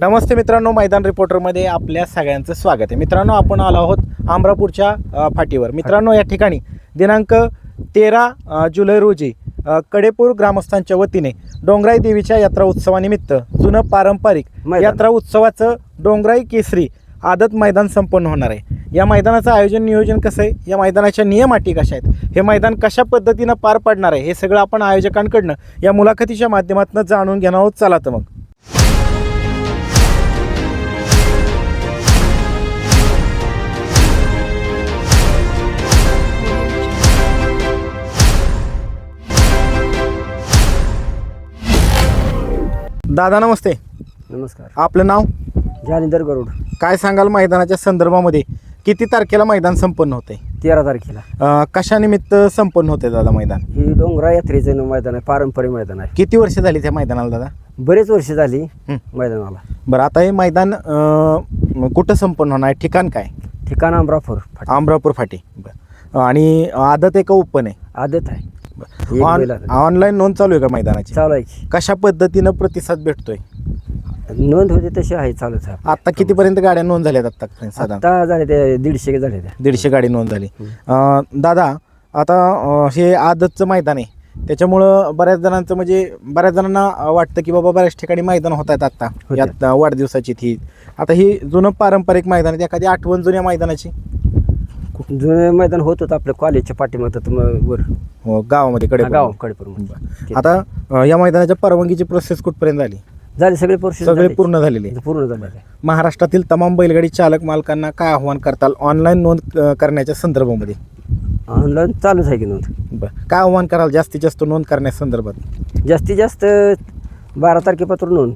नमस्ते मित्रांनो मैदान रिपोर्टरमध्ये आपल्या सगळ्यांचं स्वागत आहे. मित्रांनो आपण आलो आहोत अमरापूरच्या अ, फाटीवर. मित्रांनो या ठिकाणी दिनांक तेरा जुलै रोजी कडेपूर ग्रामस्थांच्या वतीने डोंगराई देवीच्या यात्रा उत्सवानिमित्त जुनं पारंपरिक. यात्रा उत्सवाचं डोंगराई केसरी आदत मैदान संपन्न होणार आहे. या मैदानाचं आयोजन नियोजन कसं आहे? या मैदानाच्या नियम अटी कशा आहेत? हे मैदान कशा पद्धतीनं पार पडणार आहे? हे सगळं आपण आयोजकांकडनं या मुलाखतीच्या माध्यमातून जाणून घेणार आहोत. चला तर मग. दादा नमस्ते. नमस्कार. आपलं नाव? जालिंदर गरुड. काय सांगाल मैदानाच्या संदर्भामध्ये? किती तारखेला मैदान संपन्न होते तेरा तारखेला. कशानिमित्त संपन्न होते दादा मैदान? ही डोंगरा यात्रेचं मैदान आहे पारंपरिक मैदान आहे. किती वर्ष झाली त्या मैदानाला दादा? बरेच वर्ष झाली. मैदानाला. बरं आता हे मैदान अं, कुठं संपन्न होणार? आहे ठिकाण काय? ठिकाण अमरापूर फाटी. अमरापूर फाटी. बरं. आणि आदत आहे का ओपन आहे. आदत आहे. एक. ऑनलाईन नोंद चालू आहे का मैदानाची? चालू आहे की. कशा पद्धतीनं प्रतिसाद भेटतोय? नोंद होती तशी आहे चालूच आहे. आता कितीपर्यंत गाड्या नोंद झाल्यात आता साधारण? आता झाले ते दीडशे झाले दीडशे गाडी नोंद झाली. अं, दादा आता अं, हे आदतचं मैदान आहे. त्याच्यामुळं बऱ्याच जणांचं म्हणजे बऱ्याच जणांना अं, वाटतं की बाबा बऱ्याच ठिकाणी मैदान होत आहेत आत्ता. होते. यात अं, वाढदिवसाची ती आता ही जुनं पारंपरिक मैदान आहे. एखादी आठवण जुन्या मैदानाची? जुनं मैदान होत होतं आपल्या कॉलेजच्या पाठीमागं मग वर. हो, गावामध्ये कडे गाव कडेपूर आता अं, या मैदानाच्या परवानगीची प्रोसेस कुठपर्यंत झाली? झाले सगळे पोर्ष सगळे पूर्ण झालेले. पूर्ण झाले. महाराष्ट्रातील तमाम बैलगाडी चालक मालकांना काय आव्हान करताल? ऑनलाईन नोंद अं, करण्याच्या संदर्भामध्ये. ऑनलाईन चालूच आहे की नोंद. बरं. काय आव्हान कराल? जास्तीत जास्त नोंद करण्याच्या संदर्भात. जास्तीत जास्त बारा तारखेपासून नोंद.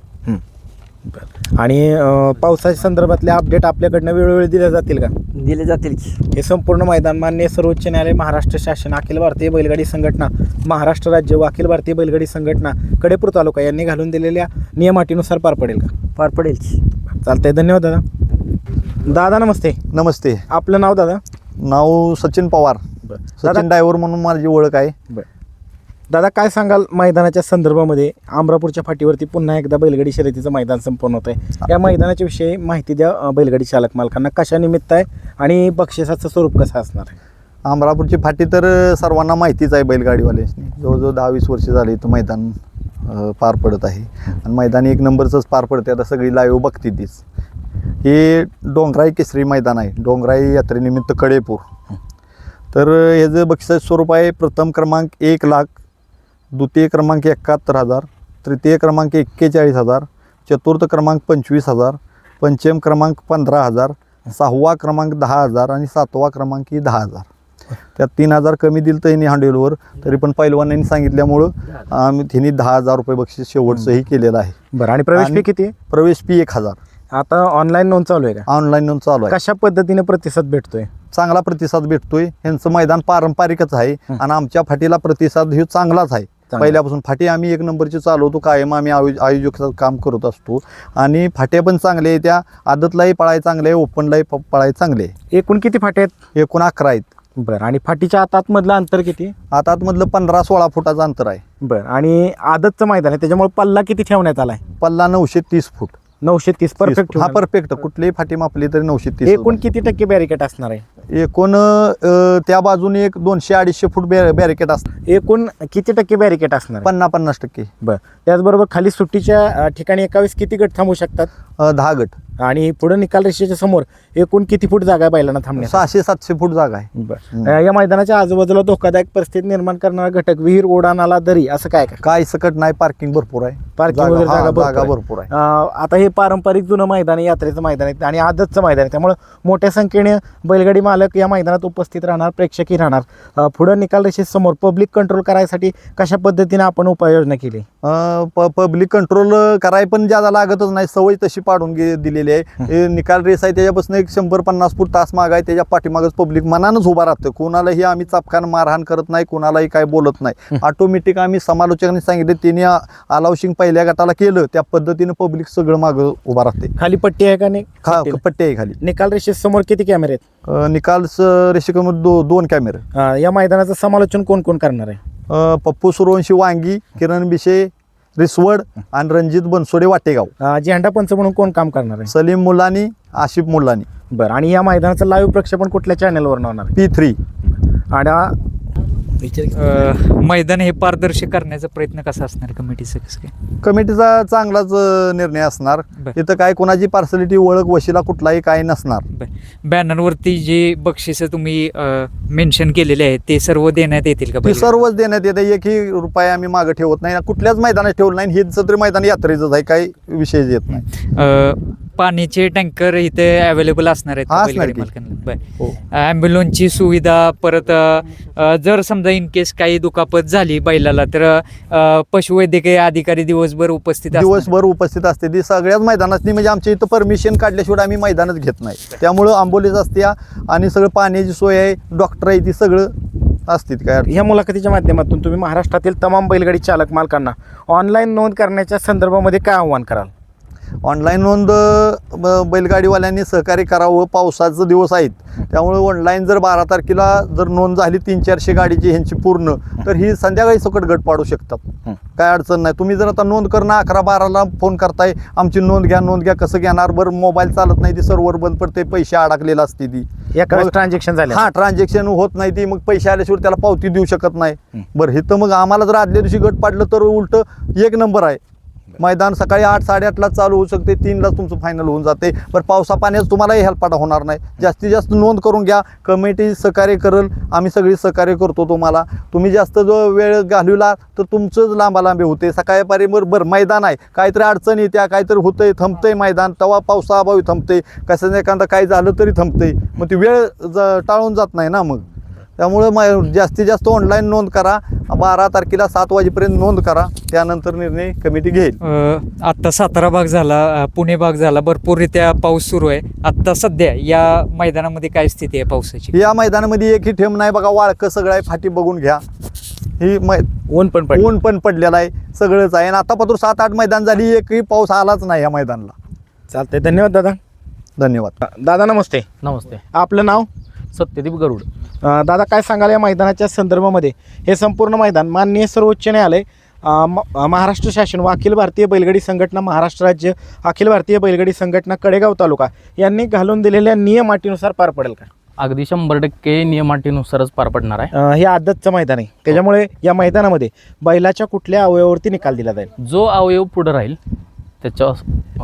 आणि अं, पावसाच्या संदर्भातले अपडेट आपल्याकडनं वेळोवेळी दिल्या जातील का? दिले जातील की. हे संपूर्ण मैदान मान्य सर्वोच्च न्यायालय महाराष्ट्र शासन अखिल भारतीय बैलगाडी संघटना महाराष्ट्र राज्य व अखिल भारतीय बैलगाडी संघटना कडेपूर तालुका यांनी घालून दिलेल्या नियमाटीनुसार पार पडेल का? पार पडेल की. चालतंय धन्यवाद दादा. दादा नमस्ते. नमस्ते. आपलं नाव दादा? नाव सचिन पवार. दादा सचिन ड्रायव्हर म्हणून माझी ओळख आहे. बरं. दादा काय सांगाल मैदानाच्या संदर्भामध्ये? आमरापूरच्या फाटीवरती पुन्हा एकदा बैलगाडी शर्यतीचं मैदान संपन्न होत आहे या मैदानाच्या विषयी माहिती द्या बैलगाडी चालक मालकांना. कशा निमित्त आहे आणि बक्षिसाचं स्वरूप कसं असणार आहे? फाटी तर सर्वांना माहितीच आहे बैलगाडीवाल्याची. जवळजवळ दहा वीस वर्ष झाली तो मैदान पार पडत आहे. आणि मैदान एक नंबरचंच पार पडते आता सगळी लाईव्ह बघते तीच. हे डोंगराई केसरी मैदान आहे. डोंगराई यात्रेनिमित्त कडेपूर. तर अ, ह्याचं बक्षिसाचं स्वरूप आहे प्रथम क्रमांक एक लाख द्वितीय क्रमांक एकाहत्तर हजार तृतीय क्रमांक एक्केचाळीस हजार चतुर्थ क्रमांक पंचवीस हजार पंचम क्रमांक पंधरा हजार सहावा क्रमांक दहा हजार आणि सातवा क्रमांक ही दहा हजार. त्यात तीन हजार कमी दिलं तर ह्यांनी हांडेलवर तरी पण पैलवानांनी सांगितल्यामुळं आम्ही त्यांनी दहा हजार रुपये बक्षीस शेवटचंही केलेलं आहे. बरं आणि प्रवेश फी किती? प्रवेश फी एक हजार. आता ऑनलाईन नोंद चालू आहे का? ऑनलाईन नोंद चालू आहे. कशा पद्धतीने प्रतिसाद भेटतोय? चांगला प्रतिसाद भेटतोय. यांचं मैदान पारंपरिकच आहे आणि आमच्या फाटीला प्रतिसाद हे चांगलाच आहे. पहिल्यापासून फाटी आम्ही एक नंबरची चालवतो कायम आम्ही आयो आयोजकाचं काम करत असतो. आणि फाट्या पण चांगले आहे त्या आदतलाही पळाय चांगले आहे ओपनलाही प- पळाय चांगले आहे. एकूण किती फाटे आहेत? एकूण अकरा आहेत. बरं आणि फाटीच्या आत आतमधलं अंतर किती? आता आतमधलं पंधरा सोळा फुटाचं अंतर आहे. बरं आणि आदतचं मैदान आहे त्याच्यामुळे पल्ला किती ठेवण्यात आलाय? पल्ला नऊशे तीस फूट. नऊशे तीस परफेक्ट हा परफेक्ट कुठलीही फाटी मापली तरी नऊशे तीस एकूण किती टक्के बॅरिकेट असणार आहे? एकूण अं, त्या बाजूने एक दोनशे अडीचशे फूट बॅ बॅरिकेड असतात एकूण किती टक्के बॅरिकेट असणार? पन्नास पन्नास टक्के. बरं. त्याचबरोबर खाली सुट्टीच्या अ, ठिकाणी एकावीस किती गट थांबू शकतात? अं, दहा गट. आणि पुढे निकाल रेषेच्या समोर एकूण किती फूट जागा आहे बैलांना थांबण्यास सहाशे सातशे फूट जागा आहे. बरं. अ, या मैदानाच्या आजूबाजूला धोकादायक परिस्थिती निर्माण करणारा घटक विहीर ओढा नाला दरी असं काय काय काय सकट नाही पार्किंग भरपूर आहे. पार्किंग जागा- वगैरे हा, जागा भरपूर जागा आहे. भरपूर आहे. अ, आता हे पारंपरिक जुनं मैदान आहे यात्रेचं मैदान आहे आणि आदतचं मैदान आहे. त्यामुळे मोठ्या संख्येने बैलगाडी मालक या मैदानात उपस्थित राहणार प्रेक्षकही राहणार. पुढं निकाल रेषेसमोर पब्लिक कंट्रोल करायसाठी कशा पद्धतीने आपण उपाययोजना केली? प- पब्लिक कंट्रोल कराय पण ज्यादा लागतच नाही सवय तशी पाडून गे दिलेली आहे. निकाल रेस आहे त्याच्यापासून एक शंभर पन्नास फूट तास माग आहे त्याच्या पाठीमागच पब्लिक मनानच उभा राहतं कोणालाही आम्ही चापकान मारहाण करत नाही कोणालाही काय बोलत नाही. ऑटोमॅटिक आम्ही समालोचकांनी सांगितले त्यांनी अलाउशिंग पहिल्या गटाला केलं त्या पद्धतीनं पब्लिक सगळं मागं उभा राहते खाली पट्टी आहे का नाही? पट्टी. आहे. खाली. निकाल रेषेसमोर किती कॅमेरे आहेत? अं, निकाल रेषेकमध्ये दो दोन कॅमेरे अ, या मैदानाचं समालोचन कोण कोण करणार आहे? अ, पप्पू सूर्यवंशी वांगी किरण बिशे रिसवड आणि रणजित बनसोडे वाटेगाव. अं, झेंडा पंच म्हणून कोण काम करणार आहे? सलीम मुलानी आशिफ मुलानी बरं आणि या मैदानाचं लाईव्ह प्रक्षेपण कुठल्या चॅनलवर होणार आहे? पी थ्री आणि अ, मैदान हे पारदर्शक करण्याचा प्रयत्न कसा असणार? कमिटीचं कसं काय? कमिटीचा चांगलाच अं, निर्णय असणार. बर. इथं काय कोणाची पार्सलिटी ओळख वशिला कुठलाही काय नसणार. बॅनरवरती जे बक्षिसं तुम्ही मेन्शन केलेले आहेत ते सर्व देण्यात येतील का ती? सर्वच देण्यात येते. एकही रुपये आम्ही मागे ठेवत नाही. कुठल्याच मैदानात ठेवलं नाही. हे तरी मैदान यात्रेचंच आहे. काही विषय येत नाही. अ, पाण्याचे टँकर इथे अवेलेबल असणार आहेत का. हा, असणार बर. हो. ॲम्ब्युलन्सची सुविधा परत अ, जर समजा इन केस काही दुखापत झाली बैलाला तर अ, पशुवैद्यकीय अधिकारी दिवसभर उपस्थित असणार. दिवसभर उपस्थित असते. ती सगळ्याच मैदानात म्हणजे आमच्या इथं परमिशन काढल्याशिवाय आम्ही मैदानच घेत नाही. त्यामुळं आंबोलीच असते आणि सगळं पाण्याची सोय आहे डॉक्टर आहे ती सगळं असते. काय अडचण या मुलाखतीच्या माध्यमातून तुम्ही महाराष्ट्रातील तमाम बैलगाडी चालक मालकांना ऑनलाईन नोंद करण्याच्या संदर्भामध्ये काय आव्हान कराल? ऑनलाईन नोंद बैलगाडीवाल्यांनी सहकार्य करावं पावसाचं दिवस आहेत. त्यामुळे ऑनलाईन जर बारा तारखेला जर नोंद झाली तीन चारशे गाडीची ह्यांची पूर्ण तर ही संध्याकाळी सकट गट पाडू शकतात. काय अडचण नाही. तुम्ही जर आता नोंद करणं अकरा बाराला फोन करताय आमची नोंद घ्या नोंद घ्या कसं घेणार? बरं मोबाईल चालत नाही ती सर्व्हर बंद पडते पैसे अडकलेला असते ती. ट्रान्झॅक्शन झाले. हा ट्रान्झॅक्शन होत नाही ती मग पैसे आल्याशिवाय त्याला पावती देऊ शकत नाही. बरं हे तर मग आम्हाला जर आदल्या दिवशी गट पाडलं तर उलट एक नंबर आहे. मैदान सकाळी आठ साडेआठला चालू होऊ शकते. तीनलाच तुमचं फायनल होऊन जाते. पण पावसा पाण्यात तुम्हालाही हेल्पाटा होणार नाही. जास्तीत जास्त नोंद करून घ्या. कमिटी सहकार्य करेल. आम्ही सगळी सहकार्य करतो तुम्हाला. तुम्ही जास्त जो वेळ घालविला तर तुमचंच लांबालांबी होते. सकाळी पारी बरं बरं मैदान आहे. काहीतरी अडचण येत्या काहीतरी होतंय थांबतंय मैदान. तेव्हा पावसाअभावी थांबते कसं एखादं काही झालं तरी थांबते मग ती वेळ ज टाळून जात नाही ना मग. त्यामुळं म जास्तीत जास्त ऑनलाईन नोंद करा. बारा तारखेला सात वाजेपर्यंत नोंद करा. त्यानंतर निर्णय कमिटी घेईल. अ, आत्ता सातारा भाग झाला पुणे भाग झाला. भरपूररित्या पाऊस सुरू आहे. आत्ता सध्या या मैदानामध्ये काय स्थिती आहे पावसाची? या मैदानामध्ये एकही ठेम नाही बघा. वाळकं सगळं आहे. फाटी बघून घ्या. ही मै ऊन पण ऊन पण पडलेलं आहे. सगळंच आहे. आणि आतापासून सात आठ मैदान झाली. एकही पाऊस आलाच नाही या मैदानाला. चालतंय. धन्यवाद दादा. धन्यवाद. दादा नमस्ते. नमस्ते. आपलं नाव? सत्यदीप गरुड. दादा काय सांगाल या मैदानाच्या संदर्भामध्ये? हे संपूर्ण मैदान माननीय सर्वोच्च न्यायालय महाराष्ट्र शासन व अखिल भारतीय बैलगाडी संघटना महाराष्ट्र राज्य अखिल भारतीय बैलगाडी संघटना कडेगाव तालुका यांनी घालून दिलेल्या नियम अटीनुसार पार पडेल का? अगदी शंभर टक्के नियमाटीनुसारच पार पडणार आहे. हे आदतचं मैदान आहे. त्याच्यामुळे या मैदानामध्ये बैलाच्या कुठल्या अवयवावरती निकाल दिला जाईल? जो अवयव पुढे राहील त्याच्या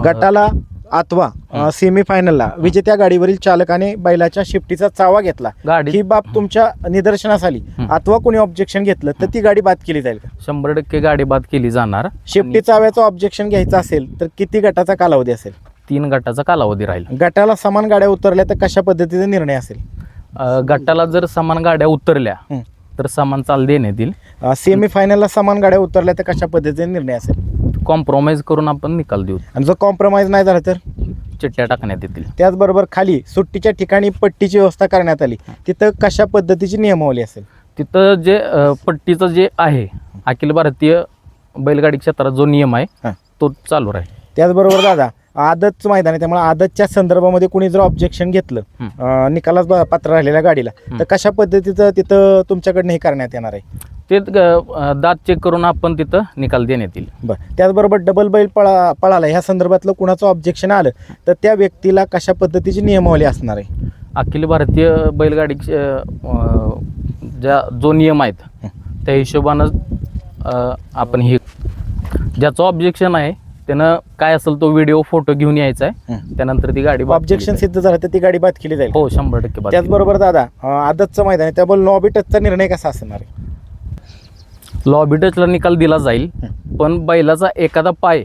गटाला अथवा सेमी फायनलला विजेत्या गाडीवरील चालकाने बैलाच्या शिफ्टीचा चावा घेतला. गाडी. ही बाब तुमच्या निदर्शनास आली. हं. अथवा कोणी ऑब्जेक्शन घेतलं तर ती गाडी बाद केली जाईल का? शंभर टक्के गाडी बाद केली जाणार. शेफ्टी चाव्याचं ऑब्जेक्शन घ्यायचं असेल तर किती गटाचा कालावधी असेल? तीन गटाचा कालावधी राहील. गटाला समान गाड्या उतरल्या तर कशा पद्धतीचा निर्णय असेल? अं, गटाला जर समान गाड्या उतरल्या हं. तर समान चाल देण्यात येईल. सेमी फायनलला समान गाड्या उतरल्या तर कशा पद्धतीचा निर्णय असेल? कॉम्प्रोमाइज करून आपण निकाल देऊ. आणि जर कॉम्प्रोमाइज नाही झाला तर? चिठ्ठ्या टाकण्यात येतील. त्याचबरोबर खाली सुट्टीच्या ठिकाणी पट्टीची व्यवस्था करण्यात आली. तिथं कशा पद्धतीची नियमावली असेल? तिथं जे अं, पट्टीचं जे आहे अखिल भारतीय बैलगाडी क्षेत्रात जो नियम हं. आहे तो चालू राहील. त्याचबरोबर दादा आदतचं मैदान आहे. त्यामुळे आदतच्या संदर्भामध्ये कुणी जर ऑब्जेक्शन घेतलं. अं, निकालास ब- पात्र राहिलेल्या गाडीला. तर कशा पद्धतीचं तिथं तुमच्याकडनं हे करण्यात येणार आहे? ते अं, दात चेक करून आपण तिथं निकाल देण्यात येईल. बरं. त्याचबरोबर डबल बैल पळा पळाला ह्या संदर्भातलं कुणाचं ऑब्जेक्शन आलं तर त्या व्यक्तीला कशा पद्धतीची नियमावली असणार आहे? अखिल भारतीय बैलगाडी अं, ज्या जो नियम आहेत त्या हिशोबानं अं, आपण हे ज्याचं ऑब्जेक्शन आहे त्यानं काय असेल तो व्हिडिओ फोटो घेऊन यायचा आहे. त्यानंतर ती गाडी बाद ऑब्जेक्शन सिद्ध झालं तर ती गाडी बाद केली जाईल. हो शंभर टक्के बाद केली त्याचबरोबर दादा अं, आदतचं मैदान आहे त्यामुळे लॉबी टचचा निर्णय कसा असणार आहे. लॉबी टचला निकाल दिला जाईल पण बैलाचा एखादा पाय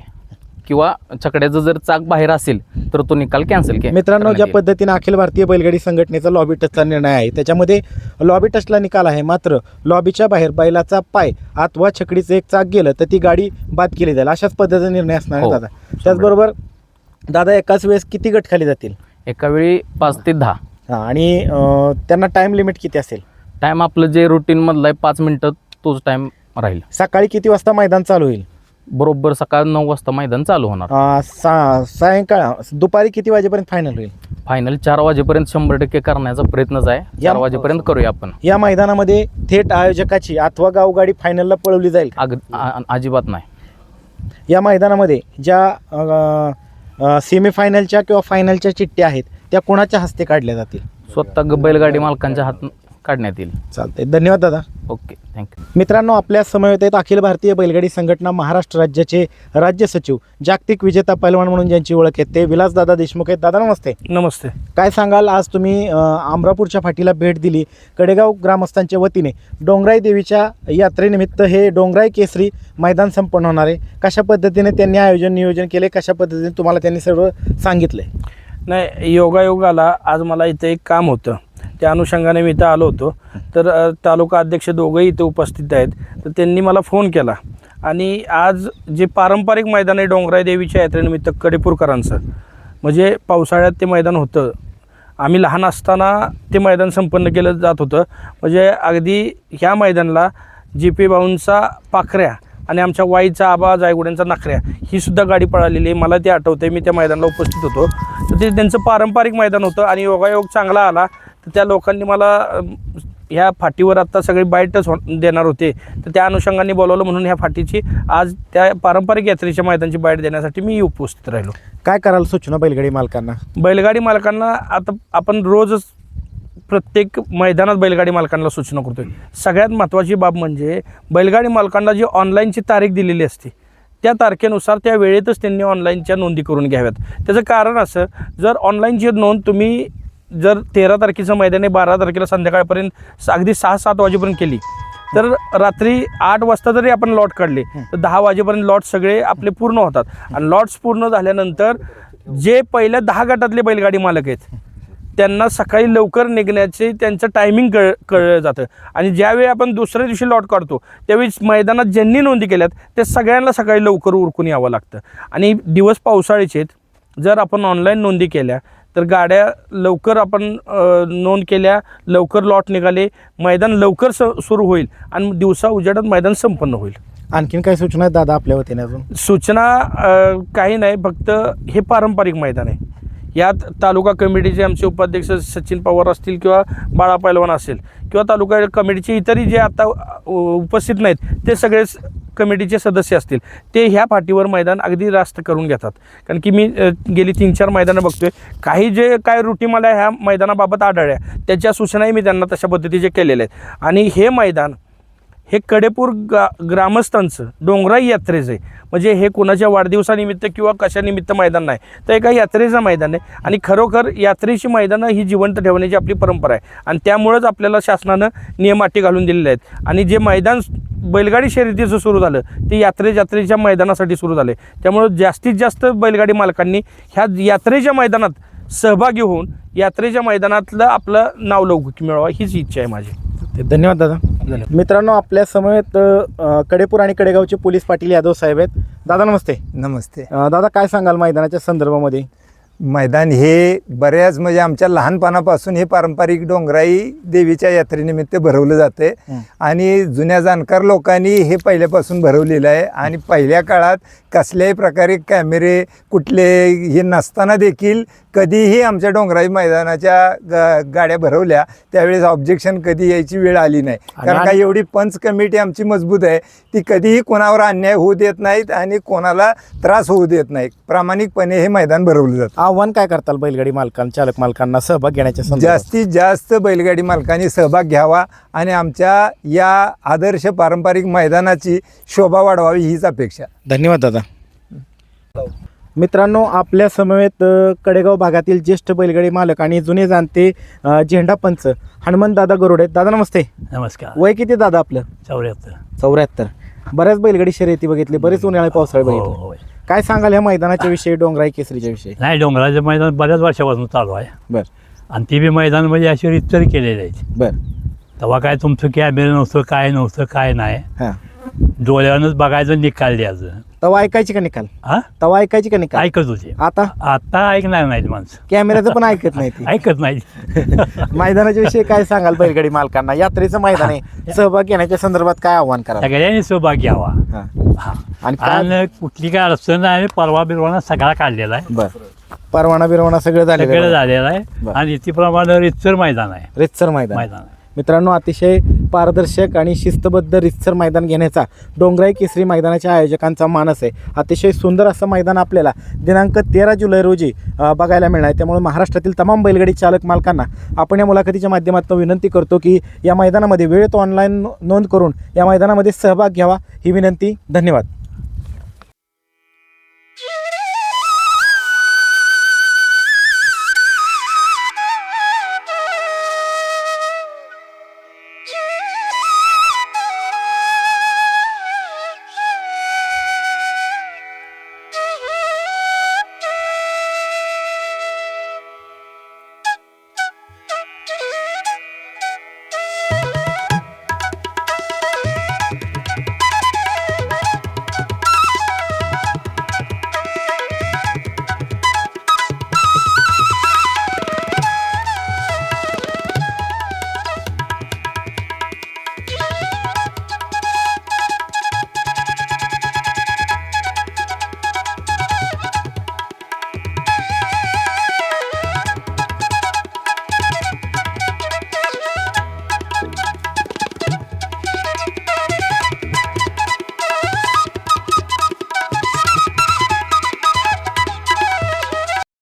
किंवा छकड्याचं जर चाक बाहेर असेल तर तो निकाल कॅन्सल केला मित्रांनो ज्या पद्धतीने अखिल भारतीय बैलगाडी संघटनेचा लॉबी टचचा निर्णय आहे त्याच्यामध्ये लॉबी टचला निकाल आहे. मात्र लॉबीच्या बाहेर बैलाचा पाय अथवा छकडीचं एक चाक गेलं तर ती गाडी बाद केली जाईल. अशाच पद्धतीचा निर्णय असणार आहे हो. दादा. त्याचबरोबर दादा एकाच वेळेस किती गट खाली जातील? एका वेळी पाच ते दहा. हां आणि त्यांना टाइम लिमिट किती असेल? टाइम आपलं जे रुटीनमधलं आहे पाच मिनटं तोच टाइम राहील. सकाळी किती वाजता मैदान चालू होईल? बरोबर सकाळ नऊ वाजता मैदान चालू होणार. अं, सा सायंकाळ दुपारी किती वाजेपर्यंत फायनल होईल? फायनल चार वाजेपर्यंत शंभर टक्के करण्याचा प्रयत्नच आहे. या- चार वाजेपर्यंत करूया आपण. या मैदानामध्ये थेट आयोजकाची अथवा गावगाडी फायनलला पळवली जाईल अग आ- अजिबात नाही. या मैदानामध्ये ज्या सेमीफायनलच्या किंवा फायनलच्या चिठ्ठ्या आहेत त्या कोणाच्या हस्ते काढल्या जातील? स्वतः ग- बैलगाडी मालकांच्या हात काढण्यात येईल. चालतंय. धन्यवाद दादा. ओके थँक्यू मित्रांनो आपल्या समवेत आहेत अखिल भारतीय बैलगाडी संघटना महाराष्ट्र राज्याचे राज्य सचिव जागतिक विजेता पैलवान म्हणून ज्यांची ओळख आहे ते विलासदादा देशमुख आहेत. दादा नमस्ते. नमस्ते. काय सांगाल? आज तुम्ही अ, अमरापूरच्या फाटीला भेट दिली. कडेगाव ग्रामस्थांच्या वतीने डोंगराई देवीच्या यात्रेनिमित्त हे डोंगराई केसरी मैदान संपन्न होणार आहे. कशा पद्धतीने त्यांनी आयोजन नियोजन केले? कशा पद्धतीने तुम्हाला त्यांनी सर्व सांगितले नाही योगायोगाला आज मला इथं एक काम होतं. त्या अनुषंगाने मी इथं आलो होतो. तर तालुका अध्यक्ष दोघंही इथं उपस्थित आहेत. तर त्यांनी मला फोन केला. आणि आज जे पारंपरिक मैदान आहे डोंगराई देवीच्या यात्रेनिमित्त कडेपूरकरांचं म्हणजे पावसाळ्यात ते मैदान होतं. आम्ही लहान असताना ते मैदान संपन्न केलं जात होतं. म्हणजे अगदी ह्या मैदानाला जी पी भाऊंचा पाखऱ्या आणि आमच्या वाईचा आबा जायगुड्यांचा नखऱ्या ही सुद्धा गाडी पळालेली आहे. मला ते आठवते मी त्या मैदानाला उपस्थित होतो. तर ते त्यांचं पारंपरिक मैदान होतं आणि योगायोग चांगला आला. तर त्या लोकांनी मला ह्या फाटीवर आत्ता सगळे बाईटच हो देणार होते. तर त्या अनुषंगाने बोलवलं म्हणून ह्या फाटीची आज त्या पारंपरिक यात्रेच्या मैदानाची बाईट देण्यासाठी मी उपस्थित राहिलो. काय कराल सूचना बैलगाडी मालकांना? बैलगाडी मालकांना आता आपण रोजच प्रत्येक मैदानात बैलगाडी मालकांना सूचना करतोय. सगळ्यात महत्त्वाची बाब म्हणजे बैलगाडी मालकांना जी ऑनलाईनची तारीख दिलेली असते त्या तारखेनुसार त्या वेळेतच त्यांनी ऑनलाईनच्या नोंदी करून घ्याव्यात. त्याचं कारण असं जर ऑनलाईनची नोंद तुम्ही जर तेरा तारखेचं मैदान आहे बारा तारखेला संध्याकाळपर्यंत अगदी सहा सात वाजेपर्यंत केली. तर रात्री आठ वाजता जरी आपण लॉट काढले तर दहा वाजेपर्यंत लॉट सगळे आपले पूर्ण होतात. आणि लॉट्स पूर्ण झाल्यानंतर जे पहिल्या दहा गटातले बैलगाडी मालक आहेत त्यांना सकाळी लवकर निघण्याचे त्यांचं टायमिंग कळ कळलं जातं. आणि ज्यावेळी आपण दुसऱ्या दिवशी लॉट काढतो त्यावेळी मैदानात ज्यांनी नोंदी केल्यात ते सगळ्यांना सकाळी लवकर उरकून यावं लागतं. आणि दिवस पावसाळ्याचे आहेत. जर आपण ऑनलाईन नोंदी केल्या तर गाड्या लवकर आपण नोंद केल्या लवकर लॉट निघाले मैदान लवकर स सुरू होईल आणि दिवसा उजेडात मैदान संपन्न होईल. आणखीन काय सूचना आहेत दादा आपल्या वतीने अजून? सूचना काही नाही फक्त हे पारंपरिक मैदान आहे. यात तालुका कमिटीचे आमचे उपाध्यक्ष सचिन पवार असतील किंवा बाळा पैलवान असेल किंवा तालुका कमिटीचे इतरही जे आता उपस्थित नाहीत ते सगळे स- कमिटीचे सदस्य असतील ते ह्या पाठीवर मैदान अगदी रास्त करून घेतात. कारण की मी गेली तीन चार मैदानं बघतोय काही जे काय रुटी मला ह्या मैदानाबाबत आढळल्या त्याच्या सूचनाही मी त्यांना तशा पद्धतीचे केलेल्या आहेत. आणि हे मैदान हे कडेपूर गा ग्रामस्थांचं डोंगराई यात्रेचं आहे. म्हणजे हे कोणाच्या वाढदिवसानिमित्त किंवा कशानिमित्त मैदान नाही तर एका यात्रेचं मैदान आहे. आणि खरोखर यात्रेची मैदानं ही जिवंत ठेवण्याची आपली परंपरा आहे. आणि त्यामुळंच आपल्याला शासनानं नियम अटी घालून दिलेले आहेत. आणि जे मैदान बैलगाडी शर्यतीचं सुरू झालं ते यात्रे यात्रेच्या मैदानासाठी सुरू झाले. त्यामुळं जास्तीत जास्त बैलगाडी मालकांनी ह्या यात्रेच्या मैदानात सहभागी होऊन यात्रेच्या मैदानातलं आपलं नाव लौकिक मिळवा हीच इच्छा आहे माझी. धन्यवाद दादा. मित्रांनो आपल्या समवेत अ, कडेपूर आणि कडेगावचे पोलीस पाटील यादव साहेब आहेत. दादा नमस्ते. नमस्ते. अ, दादा काय सांगाल मैदानाच्या संदर्भामध्ये? मैदान हे बऱ्याच म्हणजे आमच्या लहानपणापासून हे पारंपरिक डोंगराई देवीच्या यात्रेनिमित्त भरवलं जाते हं. आणि जुन्या जाणकार लोकांनी हे पहिल्यापासून भरवलेलं आहे. आणि पहिल्या काळात कसल्याही प्रकारे कॅमेरे कुठले हे नसताना देखील कधीही आमच्या डोंगराई मैदानाच्या गा- गाड्या भरवल्या त्यावेळेस ऑब्जेक्शन कधी यायची वेळ आली नाही. कारण का एवढी पंच कमिटी आमची मजबूत आहे ती कधीही कोणावर अन्याय होऊ देत नाहीत आणि कोणाला त्रास होऊ देत नाही प्रामाणिकपणे हे मैदान भरवलं जातं. आव्हान काय करताल बैलगाडी मालकांना चालक मालकांना सहभाग घेण्याच्या संदर्भात? जास्तीत जास्त बैलगाडी मालकांनी सहभाग घ्यावा आणि आमच्या या आदर्श पारंपरिक मैदानाची शोभा वाढवावी हीच अपेक्षा. धन्यवाद दादा. मित्रांनो आपल्या समवेत कडेगाव भागातील ज्येष्ठ बैलगाडी मालक आणि जुने जाणते झेंडा पंच हनुमंत दादा गरुडे. दादा नमस्ते. नमस्कार. वय किती दादा आपलं? चौऱ्याहत्तर. चौऱ्याहत्तर. बऱ्याच बैलगाडी शर्यती बघितली बरेच उन्हाळे पावसाळे हो बघितले. होय काय सांगाल या मैदानाच्या विषयी डोंगराई केसरीच्या विषयी? नाही डोंगराचं मैदान बऱ्याच वर्षापासून चालू आहे. बर. आणि ती बी मैदान म्हणजे अशी रितसर केलेली आहेत बर. तेव्हा काय तुमचं कॅमेरे नव्हतं काय नव्हतं काय नाही. हां. डोळ्यानंच बघायचं निकाल द्यायचं. तवा ऐकायची का निकाल? हा? तवा ऐकायची का निकाल? ऐकत होते. आता? आता ऐकणार नाहीत माणसं. कॅमेऱ्याचं पण ऐकत नाही ती. ऐकत नाहीत मैदानाच्या विषयी काय सांगाल बैलगाडी मालकांना? यात्रेचं मैदान आहे. सहभाग घेण्याच्या संदर्भात काय आव्हान करा सगळ्यांनी सहभाग घ्यावा. हा. आणि कुठली काय अडचण नाही परवा बिरवाना सगळा काढलेला आहे. बर. परवाना बिरवाना सगळं सगळं झालं झालेलं आहे. आणि इतिप्रमाणे रितसर मैदान आहे. रेतसर मैदान. मैदान आहे. मित्रांनो अतिशय पारदर्शक आणि शिस्तबद्ध रितसर मैदान घेण्याचा डोंगराई केसरी मैदानाच्या आयोजकांचा मानस आहे. अतिशय सुंदर असं मैदान आपल्याला दिनांक तेरा जुलै रोजी बघायला मिळणार आहे. त्यामुळे महाराष्ट्रातील तमाम बैलगाडी चालक मालकांना आपण या मुलाखतीच्या माध्यमातून विनंती करतो की या मैदानामध्ये वेळेत ऑनलाईन नोंद करून या मैदानामध्ये सहभाग घ्यावा ही विनंती. धन्यवाद.